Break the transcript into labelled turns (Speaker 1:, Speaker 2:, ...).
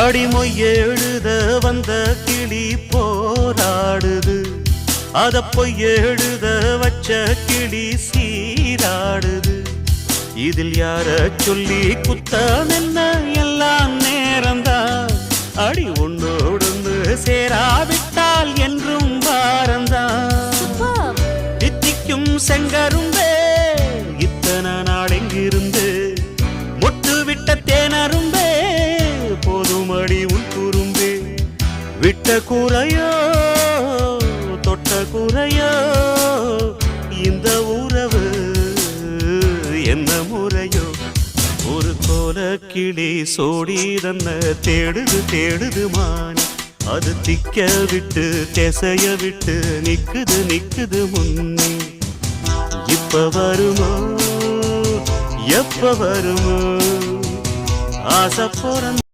Speaker 1: அடிமொய் எழுத வந்த கிளி போராடுது. அத பொய் எழுத வச்ச கிளி சீராடுது. இதில் யார சொல்லி குத்தம் என்ன? எல்லாம் நேரம்தான் அடி உன்னோடு சேராவிட்டால் என்றும்
Speaker 2: சூப்பர்
Speaker 1: தித்திக்கும் செங்கரும்பே இத்தனை நாள் எங்கிருந்து விட்ட கூரையோ தொட்ட குறையோ இந்த உறவு என்ன முறையோ? ஒரு கோல கிளி சோடி தன்ன தேடுது தேடுது மான். அது திக்க விட்டு திசைய விட்டு நிக்குது நிக்குது முன்னே இப்ப வருமோ? எப்ப வருமோ? ஆசை பிறந்த